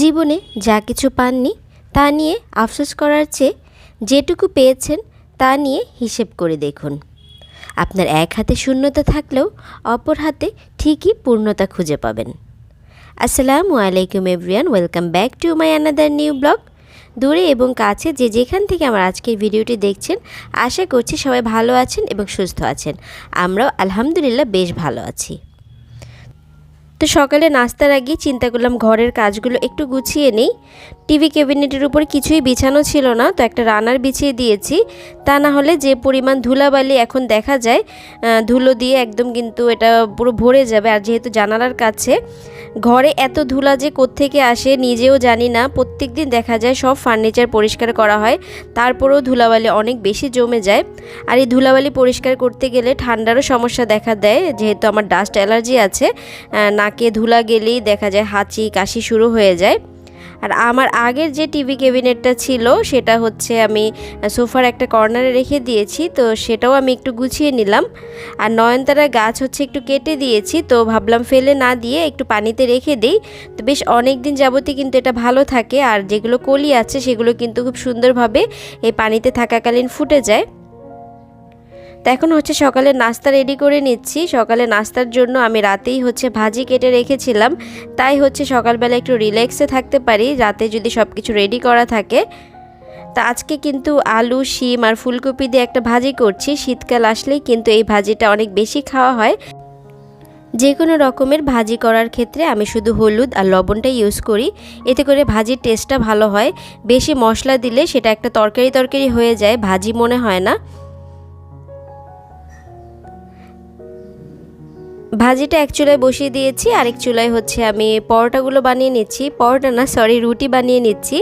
জীবনে যা কিছু পাননি, তা নিয়ে আফসোস করার চেয়ে যেটুকু পেয়েছেন, তা নিয়ে হিসেব করে দেখুন। আপনার এক হাতে শূন্যতা থাকলেও অপর হাতে ঠিকই পূর্ণতা খুঁজে পাবেন। আসসালামু আলাইকুম everyone welcome back to my another new blog. দূরে এবং কাছে যে যেখান থেকে আমার আজকের ভিডিওটি দেখছেন, আশা করছি সবাই ভালো আছেন এবং সুস্থ আছেন। আমরাও আলহামদুলিল্লাহ বেশ ভালো আছি। তো সকালে নাস্তার আগে চিন্তা করলাম ঘরের কাজগুলো একটু গুছিয়ে নেই। টিভি ক্যাবিনেটের উপর কিছুই বিছানো ছিল না তো একটা রানার বিছিয়ে দিয়েছি। তা না হলে যে পরিমাণ ধুলাবালি এখন দেখা যায় ধুলো দিয়ে একদম কিন্তু এটা পুরো ভরে যাবে। আর যেহেতু জানালার কাছে ঘরে এত ধুলা যে কোত্থেকে আসে নিজেও জানি না। প্রত্যেক দিন দেখা যায় সব ফার্নিচার পরিষ্কার করা হয় তারপরেও ধুলাবালি অনেক বেশি জমে যায়। আর এই ধুলাবালি পরিষ্কার করতে গেলে ঠান্ডারও সমস্যা দেখা দেয় যেহেতু আমার ডাস্ট অ্যালার্জি আছে আহ, নাকে ধুলা গেলেই দেখা যায় হাঁচি কাশি শুরু হয়ে যায়। আর আমার আগের যে টিভি ক্যাবিনেটটা ছিল, সেটা হচ্ছে আমি সোফার একটা কর্নারে রেখে দিয়েছি, তো সেটাও আমি একটু গুছিয়ে নিলাম। আর নয়নতারা গাছ হচ্ছে একটু কেটে দিয়েছি, তো ভাবলাম ফেলে না দিয়ে একটু পানিতে রেখে দিই। তো বেশ অনেক দিন যাবতীয় কিন্তু এটা ভালো থাকে, আর যেগুলো কলি আছে, সেগুলো কিন্তু খুব সুন্দরভাবে এই পানিতে থাকাকালীন ফুটে যায়। তো এখন হচ্ছে সকালে নাস্তা রেডি করে নিচ্ছি। সকালে নাস্তার জন্য আমি রাতেই হচ্ছে ভাজি কেটে রেখেছিলাম। তাই হচ্ছে সকালবেলা একটু রিল্যাক্সে থাকতে পারি, রাতে যদি সব কিছু রেডি করা থাকে। তা আজকে কিন্তু আলু, শিম আর ফুলকপি দিয়ে একটা ভাজি করছি। শীতকাল আসলেই কিন্তু এই ভাজিটা অনেক বেশি খাওয়া হয়। যে কোনো রকমের ভাজি করার ক্ষেত্রে আমি শুধু হলুদ আর লবণটা ইউজ করি। এতে করে ভাজির টেস্টটা ভালো হয়। বেশি মশলা দিলে সেটা একটা তরকারি তরকারি হয়ে যায়, ভাজি মনে হয় না। ভাজিটা এক চুলায় বসিয়ে দিয়েছি, আরেক চুলায় হচ্ছে আমি পরোটাগুলো বানিয়ে নিচ্ছি। পরোটা না সরি রুটি বানিয়ে নিচ্ছি।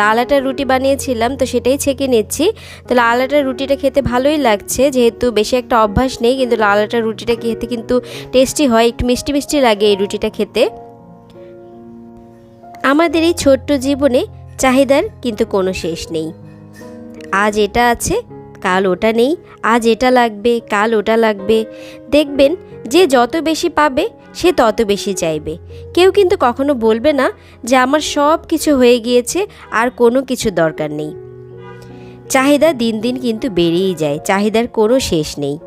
লাল আটার রুটি বানিয়েছিলাম, তো সেটাই ছেঁকে নিচ্ছি। তো লাল আটার রুটিটা খেতে ভালোই লাগছে, যেহেতু বেশি একটা অভ্যাস নেই, কিন্তু লাল আটার রুটিটা খেতে কিন্তু টেস্টি হয়, একটু মিষ্টি মিষ্টি লাগে এই রুটিটা খেতে। আমাদের এই ছোট্ট জীবনে চাহিদার কিন্তু কোনো শেষ নেই। আজ এটা আছে, কাল ওটা নেই, আজ এটা লাগবে, কাল ওটা লাগবে। দেখবেন যে যত বেশি পাবে, সে তত বেশি চাইবে। কেউ কিন্তু কখনো বলবে না যে আমার সব কিছু হয়ে গিয়েছে, আর কোনো কিছু দরকার নেই। চাহিদা দিন দিন কিন্তু বেড়েই যায়, চাহিদার কোনো শেষ নেই।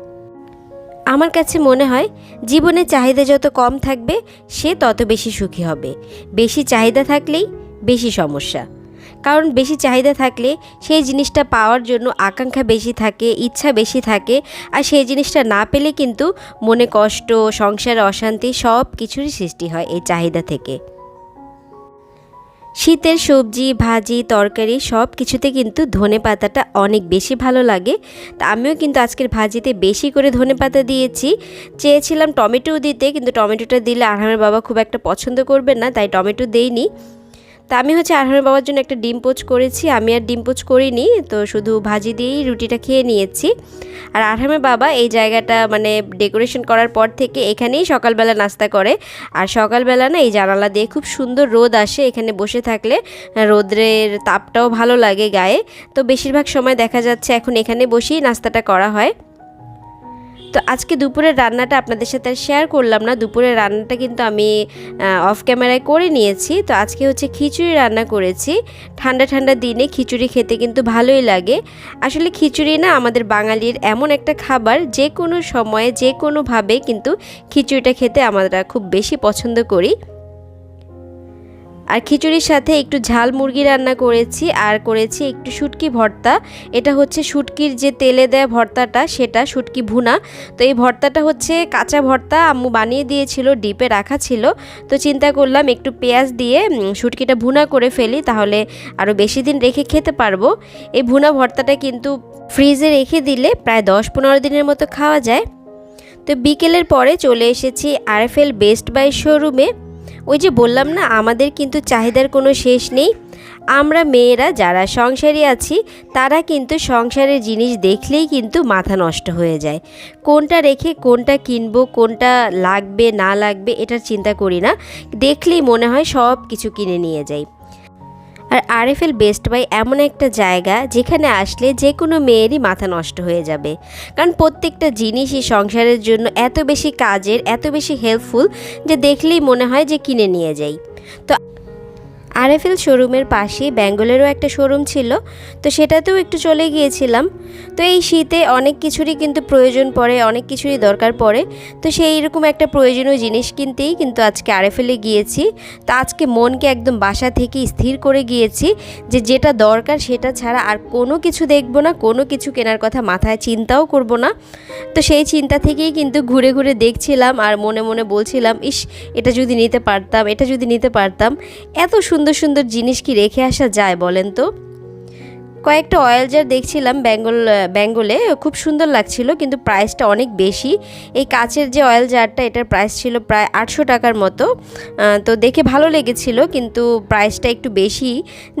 আমার কাছে মনে হয়, জীবনে চাহিদা যত কম থাকবে, সে তত বেশি সুখী হবে। বেশি চাহিদা থাকলেই বেশি সমস্যা। কারণ বেশি চাহিদা থাকলে সেই জিনিসটা পাওয়ার জন্য আকাঙ্ক্ষা বেশি থাকে, ইচ্ছা বেশি থাকে। আর সেই জিনিসটা না পেলে কিন্তু মনে কষ্ট, সংসারে অশান্তি সব কিছুরই সৃষ্টি হয় এই চাহিদা থেকে। শীতের সবজি, ভাজি, তরকারি সব কিছুতে কিন্তু ধনে পাতাটা অনেক বেশি ভালো লাগে। তা আমিও কিন্তু আজকের ভাজিতে বেশি করে ধনে পাতা দিয়েছি। চেয়েছিলাম টমেটোও দিতে, কিন্তু টমেটোটা দিলে আরহামের বাবা খুব একটা পছন্দ করবে না, তাই টমেটো দেইনি। তা আমি হচ্ছে আরহামের বাবার জন্য একটা ডিম পোচ করেছি। আমি আর ডিম পোচ করিনি, তো শুধু ভাজি দিয়েই রুটিটা খেয়ে নিয়েছি। আর আরহামের বাবা এই জায়গাটা মানে ডেকোরেশন করার পর থেকে এখানেই সকালবেলা নাস্তা করে। আর সকালবেলা না এই জানালা দিয়ে খুব সুন্দর রোদ আসে এখানে বসে থাকলে। রোদ্রের তাপটাও ভালো লাগে গায়ে। তো বেশিরভাগ সময় দেখা যাচ্ছে এখন এখানে বসেই নাস্তাটা করা হয়। তো আজকে দুপুরের রান্নাটা আপনাদের সাথে শেয়ার করলাম না। দুপুরের রান্নাটা কিন্তু আমি অফ ক্যামেরায় করে নিয়েছি। তো আজকে হচ্ছে খিচুড়ি রান্না করেছি। ঠান্ডা ঠান্ডা দিনে খিচুড়ি খেতে কিন্তু ভালোই লাগে। আসলে খিচুড়ি না আমাদের বাঙালির এমন একটা খাবার, যে কোনো সময়ে, যে কোনোভাবে কিন্তু খিচুড়িটা খেতে আমরা খুব বেশি পছন্দ করি। আর খিচুড়ির সাথে একটু ঝাল মুরগি রান্না করেছি, আর করেছি একটু শুটকি ভর্তা। এটা হচ্ছে শুটকির যে তেলে দেয়া ভর্তাটা, সেটা শুটকি ভুনা। তো এই ভর্তাটা হচ্ছে কাঁচা ভর্তা, আম্মু বানিয়ে দিয়েছিল, ডিপে রাখা ছিল। তো চিন্তা করলাম একটু পেঁয়াজ দিয়ে শুটকিটা ভুনা করে ফেলি, তাহলে আরও বেশি দিন রেখে খেতে পারব। এই ভুনা ভর্তাটা কিন্তু ফ্রিজে রেখে দিলে প্রায় দশ পনেরো দিনের মতো খাওয়া যায়। তো বিকেলের পরে চলে এসেছি আরএফএল বেস্ট বাই শোরুমে ওই যে বললাম না, আমাদের কিন্তু চাহিদার কোনো শেষ নেই। আমরা মেয়েরা যারা সংসারে আছি, তারা কিন্তু সংসারের জিনিস দেখলেই কিন্তু মাথা নষ্ট হয়ে যায়। কোনটা রেখে কোনটা কিনবো, কোনটা লাগবে, না লাগবে, এটার চিন্তা করি না। দেখলেই মনে হয় সব কিছু কিনে নিয়ে যাই। আর আরএফএল বেস্ট বাই এমন একটা জায়গা যেখানে আসলে যে কোনো মেয়েরই মাথা নষ্ট হয়ে যাবে। কারণ প্রত্যেকটা জিনিসই সংসারের জন্য এত বেশি কাজের, এত বেশি হেল্পফুল যে দেখলেই মনে হয় যে কিনে নিয়ে যাই। তো আরএফএল শোরুমের পাশে বেঙ্গলেরও একটা শোরুম ছিল, তো সেটাতেও একটু চলে গিয়েছিলাম। তো এই শীতে অনেক কিছুরই কিন্তু প্রয়োজন পড়ে, অনেক কিছুরই দরকার পড়ে। তো সেই রকম একটা প্রয়োজনীয় জিনিস কিনতেই কিন্তু আজকে আরএফএলে গিয়েছি। তো আজকে মনকে একদম বাসা থেকে স্থির করে গিয়েছি যে যেটা দরকার সেটা ছাড়া আর কোনো কিছু দেখব না, কোনো কিছু কেনার কথা মাথায় চিন্তাও করব না। তো সেই চিন্তা থেকেই কিন্তু ঘুরে ঘুরে দেখছিলাম আর মনে মনে বলছিলাম, ইস, এটা যদি নিতে পারতাম, এটা যদি নিতে পারতাম। এত সুন্দর সুন্দর সুন্দর জিনিস কি রেখে আসা যায় বলেন তো? কয়েকটা অয়েল জার দেখছিলাম বেঙ্গল বেঙ্গলে, খুব সুন্দর লাগছিল, কিন্তু প্রাইসটা অনেক বেশি। এই কাচের যে অয়েল জারটা এটার প্রাইস ছিল প্রায় আটশো টাকার মতো। তো দেখে ভালো লেগেছিল, কিন্তু প্রাইসটা একটু বেশি।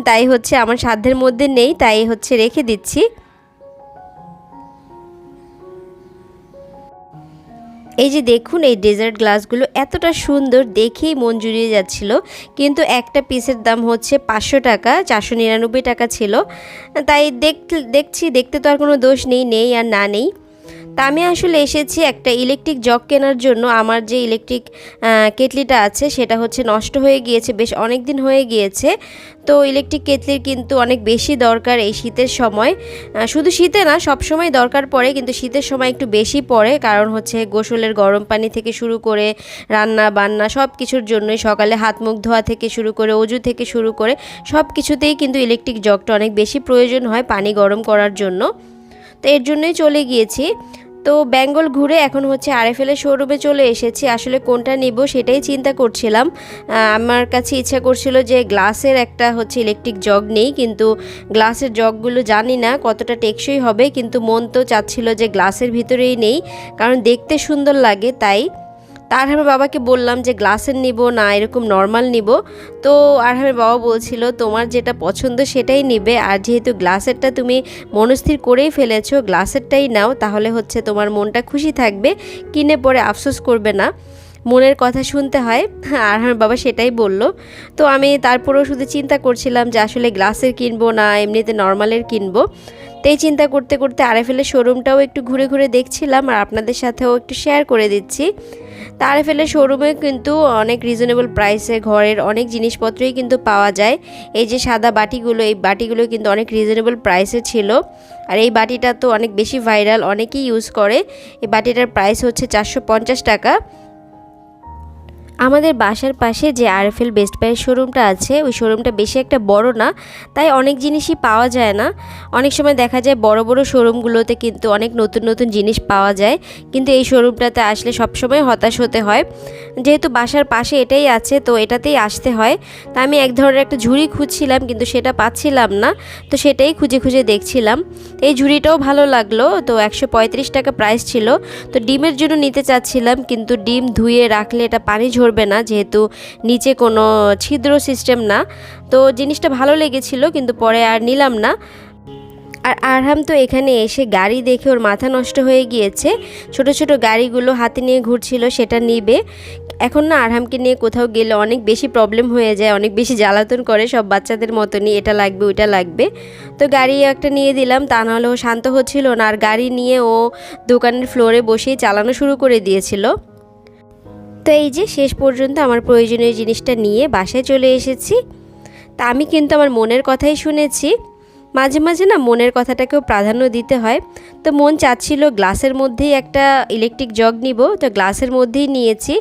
তাই হচ্ছে আমার সাধ্যের মধ্যে নেই, তাই হচ্ছে রেখে দিচ্ছি। এই যে দেখুন, এই ডেজার্ট গ্লাসগুলো এতটা সুন্দর দেখেই মন জুড়িয়ে যাচ্ছিল। কিন্তু একটা পিসের দাম হচ্ছে পাঁচশো টাকা, চারশো নিরানব্বই টাকা ছিল। তাই দেখ দেখছি, দেখতে তো আর কোনো দোষ নেই নেই আর না নেই। তা আমি আসলে এসেছি একটা ইলেকট্রিক জগ কেনার জন্য। আমার যে ইলেকট্রিক কেটলিটা আছে সেটা হচ্ছে নষ্ট হয়ে গিয়েছে, বেশ অনেক দিন হয়ে গিয়েছে। তো ইলেকট্রিক কেটলির কিন্তু অনেক বেশি দরকার এই শীতের সময়। শুধু শীতে না সব সময় দরকার পড়ে, কিন্তু শীতের সময় একটু বেশি পড়ে। কারণ হচ্ছে গোসলের গরম পানি থেকে শুরু করে রান্না বান্না সব কিছুর জন্যই সকালে হাত মুখ ধোয়া থেকে শুরু করে অজু থেকে শুরু করে সব কিছুতেই কিন্তু ইলেকট্রিক জগটা অনেক বেশি প্রয়োজন হয় পানি গরম করার জন্য। তো এর জন্যই চলে গিয়েছি। তো বেঙ্গল ঘুরে এখন হচ্ছে আরএফএলের শোরুমে চলে এসেছি। আসলে কোনটা নিব সেটাই চিন্তা করছিলাম। আমার কাছে ইচ্ছা করছিল যে গ্লাসের একটা হচ্ছে ইলেকট্রিক জগ নেই, কিন্তু গ্লাসের জগগুলো জানি না কতটা টেকসই হবে, কিন্তু মন তো চাচ্ছিল যে গ্লাসের ভিতরেই নেই, কারণ দেখতে সুন্দর লাগে, তাই আরহামের বাবাকে বললাম যে, গ্লাসের নিব না, এরকম নর্মাল নিব। তো আরহামের বাবা বলছিল, তোমার যেটা পছন্দ সেটাই নিবে, আর যেহেতু গ্লাসেরটা তুমি মনস্থির করেই ফেলেছো, গ্লাসেরটাই নাও, তাহলে হচ্ছে তোমার মনটা খুশি থাকবে, কিনে পরে আফসোস করবে না। মনের কথা শুনতে হয়। আর আমার বাবা সেটাই বলল। তো আমি তারপরেও শুধু চিন্তা করছিলাম যে আসলে গ্লাসের কিনবো না, এমনিতে নর্মালের কিনবো। তো এই চিন্তা করতে করতে আরএফএলের শোরুমটাও একটু ঘুরে ঘুরে দেখছিলাম আর আপনাদের সাথেও একটু শেয়ার করে দিচ্ছি। তার ফেলে শোরুমে কিন্তু অনেক রিজনেবল প্রাইসে ঘরের অনেক জিনিসপত্রই কিন্তু পাওয়া যায়। এই যে সাদা বাটিগুলো, এই বাটিগুলো কিন্তু অনেক রিজনেবল প্রাইসে ছিল। আর এই বাটিটা তো অনেক বেশি ভাইরাল অনেকেই ইউজ করে। এই বাটিটার প্রাইস হচ্ছে চারশো পঞ্চাশ টাকা। আমাদের বাসার পাশে যে আরএফএল বেস্ট বাইয়ের শোরুমটা আছে, ওই শোরুমটা বেশি একটা বড় না, তাই অনেক জিনিসই পাওয়া যায় না। অনেক সময় দেখা যায় বড় বড় শোরুমগুলোতে কিন্তু অনেক নতুন নতুন জিনিস পাওয়া যায়, কিন্তু এই শোরুমটাতে আসলে সবসময় হতাশ হতে হয়। যেহেতু বাসার পাশে এটাই আছে, তো এটাতেই আসতে হয়। তা আমি এক ধরনের একটা ঝুড়ি খুঁজছিলাম, কিন্তু সেটা পাচ্ছিলাম না, তো সেটাই খুঁজে খুঁজে দেখছিলাম। এই ঝুড়িটাও ভালো লাগল, তো একশো পঁয়ত্রিশ টাকা প্রাইস ছিল, তো ডিমের জন্য নিতে চাচ্ছিলাম, কিন্তু ডিম ধুয়ে রাখলে এটা পানি ঝরবে না, যেহেতু নিচে কোনো ছিদ্র সিস্টেম না। তো জিনিসটা ভালো লেগেছিল, কিন্তু পরে আর নিলাম না। আর আরহাম তো এখানে এসে গাড়ি দেখে ওর মাথা নষ্ট হয়ে গিয়েছে। ছোট ছোট গাড়িগুলো হাতে নিয়ে ঘুরছিল, সেটা নিবে। এখন না আরহামকে নিয়ে কোথাও গেলে অনেক বেশি প্রবলেম হয়ে যায়, অনেক বেশি জ্বালাতন করে, সব বাচ্চাদের মতনই এটা লাগবে, ওইটা লাগবে। তো গাড়ি একটা নিয়ে দিলাম, তা নাহলে ও শান্ত হচ্ছিল না, আর গাড়ি নিয়ে ও দোকানের ফ্লোরে বসেই চালানো শুরু করে দিয়েছিল। তো এই যে শেষ পর্যন্ত আমার প্রয়োজনীয় জিনিসটা নিয়ে বাসায় চলে এসেছি। তা আমি কিন্তু আমার মনের কথাই শুনেছি। মাঝে মাঝে না মনের কথাটাকেও প্রাধান্য দিতে হয়। তো মন চাচ্ছিল গ্লাসের মধ্যেই একটা ইলেকট্রিক জগ নিব। তো গ্লাসের মধ্যেই নিয়েছি।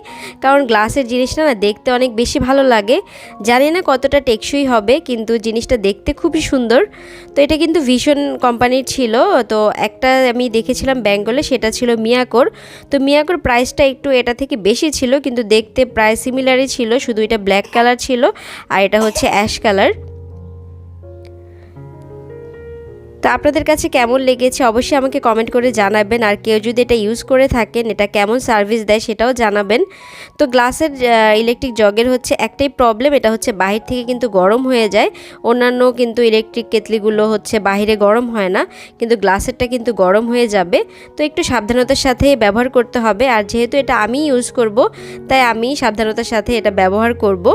কারণ গ্লাসের জিনিসটা না দেখতে অনেক বেশি ভালো লাগে। জানি না কতটা টেকসই হবে, কিন্তু জিনিসটা দেখতে খুবই সুন্দর। তো এটা কিন্তু ভীষণ কোম্পানির ছিল। তো একটা আমি দেখেছিলাম বেঙ্গলে সেটা ছিল মিয়াকোর তো মিয়াকোর প্রাইসটা একটু এটা থেকে বেশি ছিল, কিন্তু দেখতে প্রায় সিমিলারই ছিল। শুধু এটা ব্ল্যাক কালার ছিল, আর এটা হচ্ছে অ্যাশ কালার তো আপনাদের কাছে কেমন লেগেছে অবশ্যই আমাকে কমেন্ট করে জানাবেন। আর কেউ যদি এটা ইউজ করে থাকেন, এটা কেমন সার্ভিস দেয় সেটাও জানাবেন। তো গ্লাসের ইলেকট্রিক জগের হচ্ছে একটাই প্রবলেম এটা হচ্ছে বাহির থেকে কিন্তু গরম হয়ে যায়। অন্যান্য কিন্তু ইলেকট্রিক কেতলিগুলো হচ্ছে বাহিরে গরম হয় না, কিন্তু গ্লাসেরটা কিন্তু গরম হয়ে যাবে। তো একটু সাবধানতার সাথে ব্যবহার করতে হবে। আর যেহেতু এটা আমি ইউজ করব, তাই আমি সাবধানতার সাথে এটা ব্যবহার করব।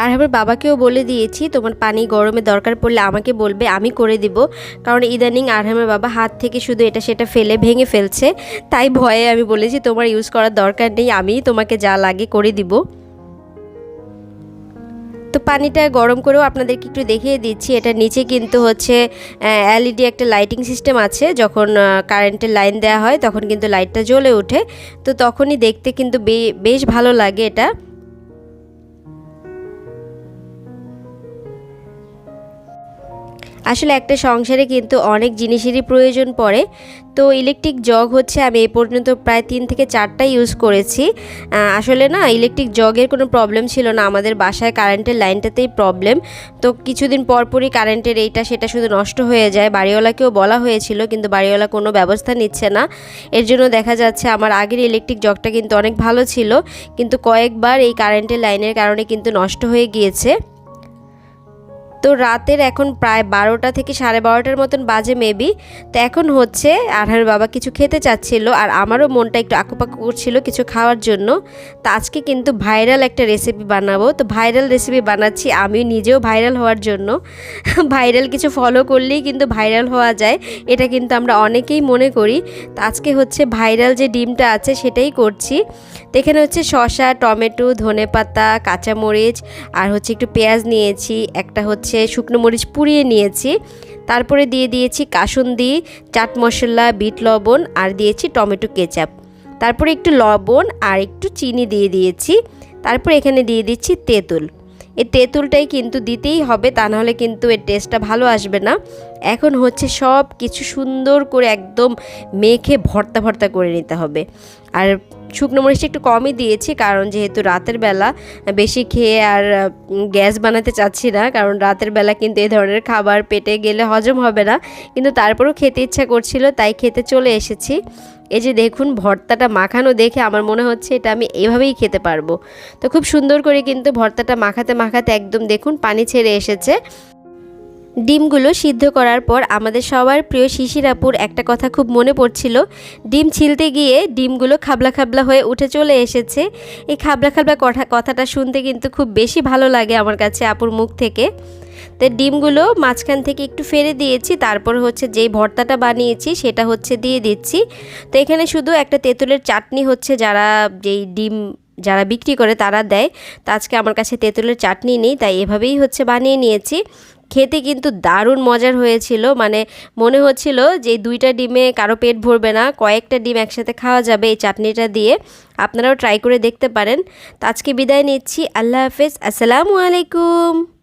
আর আমার বাবাকেও বলে দিয়েছি, তোমার পানি গরমে দরকার পড়লে আমাকে বলবে, আমি করে দিব। কারণ ইদানিং আর আরহামের বাবা হাত থেকে শুধু এটা সেটা ফেলে ভেঙে ফেলছে। তাই ভয়ে আমি বলেছি, তোমার ইউজ করার দরকার নেই, আমি তোমাকে যা লাগে করে দিব। তো পানিটা গরম করেও আপনাদেরকে একটু দেখিয়ে দিচ্ছি, এটা নিচে কিন্তু হচ্ছে এলইডি একটা লাইটিং সিস্টেম আছে। যখন কারেন্টের লাইন দেওয়া হয়, তখন কিন্তু লাইটটা জ্বলে ওঠে। তো তখনই দেখতে কিন্তু বেশ ভালো লাগে এটা। আসলে একটা সংসারে কিন্তু অনেক জিনিসেরই প্রয়োজন পড়ে। তো ইলেকট্রিক জগ হচ্ছে আমি এই পর্যন্ত প্রায় তিন থেকে চারটা ইউজ করেছি। আসলে না, ইলেকট্রিক জগের কোনো প্রবলেম ছিল না, আমাদের বাসায় কারেন্টের লাইনটাতেই প্রবলেম। তো কিছুদিন পরপরই কারেন্টের এইটা সেটা শুধু নষ্ট হয়ে যায়, বাড়িওয়ালাকেও বলা হয়েছিল, কিন্তু বাড়িওয়ালা কোনো ব্যবস্থা নিচ্ছে না। এর জন্য দেখা যাচ্ছে আমার আগের ইলেকট্রিক জগটা কিন্তু অনেক ভালো ছিল, কিন্তু কয়েকবার এই কারেন্টের লাইনের কারণে কিন্তু নষ্ট হয়ে গিয়েছে। তো রাতের এখন প্রায় বারোটা থেকে সাড়ে বারোটার মতন বাজে মেবি তো এখন হচ্ছে আরহার বাবা কিছু খেতে চাচ্ছিল আর আমারও মনটা একটু আঁকুপাকু করছিল কিছু খাওয়ার জন্য। তো আজকে কিন্তু ভাইরাল একটা রেসিপি বানাবো। তো ভাইরাল রেসিপি বানাচ্ছি আমি নিজেও ভাইরাল হওয়ার জন্য। ভাইরাল কিছু ফলো করলেই কিন্তু ভাইরাল হওয়া যায়, এটা কিন্তু আমরা অনেকেই মনে করি। তো আজকে হচ্ছে ভাইরাল যে ডিমটা আছে সেটাই করছি। তো এখানে হচ্ছে শশা টমেটো ধনে পাতা কাঁচামরিচ আর হচ্ছে একটু পেঁয়াজ নিয়েছি, একটা হচ্ছে হচ্ছে শুকনো মরিচ পুড়িয়ে নিয়েছি। তারপরে দিয়ে দিয়েছি কাসুন্দি, চাট মশলা, বিট লবণ আর দিয়েছি টমেটো কেচাপ। তারপরে একটু লবণ আর একটু চিনি দিয়ে দিয়েছি। তারপর এখানে দিয়ে দিচ্ছি তেঁতুল। এই তেঁতুলটাই কিন্তু দিতেই হবে, তা নাহলে কিন্তু এর টেস্টটা ভালো আসবে না। এখন হচ্ছে সব কিছু সুন্দর করে একদম মেখে ভর্তা ভর্তা করে নিতে হবে। আর শুকনো মরিচটা একটু কমই দিয়েছি, কারণ যেহেতু রাতের বেলা বেশি খেয়ে আর গ্যাস বানাতে চাচ্ছি না, কারণ রাতের বেলা কিন্তু এই ধরনের খাবার পেটে গেলে হজম হবে না। কিন্তু তারপরেও খেতে ইচ্ছা করছিল, তাই খেতে চলে এসেছি। এই যে দেখুন, ভর্তাটা মাখানো দেখে আমার মনে হচ্ছে এটা আমি এভাবেই খেতে পারব। তো খুব সুন্দর করে কিন্তু ভর্তাটা মাখাতে মাখাতে একদম দেখুন, পানি ছেড়ে এসেছে। ডিমগুলো সিদ্ধ করার পর আমাদের সবার প্রিয় শিশিরাপুর, একটা কথা খুব মনে পড়ছিল, ডিম ছিলতে গিয়ে ডিমগুলো খাবলা খাবলা হয়ে উঠে চলে এসেছে। এই খাবলা খাবলা কথা, কথাটা শুনতে কিন্তু খুব বেশি ভালো লাগে আমার কাছে আপুর মুখ থেকে। তো ডিমগুলো মাঝখান থেকে একটু ফেলে দিয়েছি, তারপর হচ্ছে যেই ভর্তাটা বানিয়েছি সেটা হচ্ছে দিয়ে দিচ্ছি। তো এখানে শুধু একটা তেঁতুলের চাটনি হচ্ছে যারা যেই ডিম যারা বিক্রি করে তারা দেয়। তো আজকে আমার কাছে তেঁতুলের চাটনি নেই, তাই এভাবেই হচ্ছে বানিয়ে নিয়েছি। খেতে কিন্তু দারুণ মজার হয়েছিল। মানে মনে হচ্ছিল যে দুইটা ডিমে কারও পেট ভরবে না, কয়েকটা ডিম একসাথে খাওয়া যাবে এই চাটনিটা দিয়ে। আপনারাও ট্রাই করে দেখতে পারেন। তো আজকে বিদায় নিচ্ছি। আল্লাহ হাফেজ। আসসালামু আলাইকুম।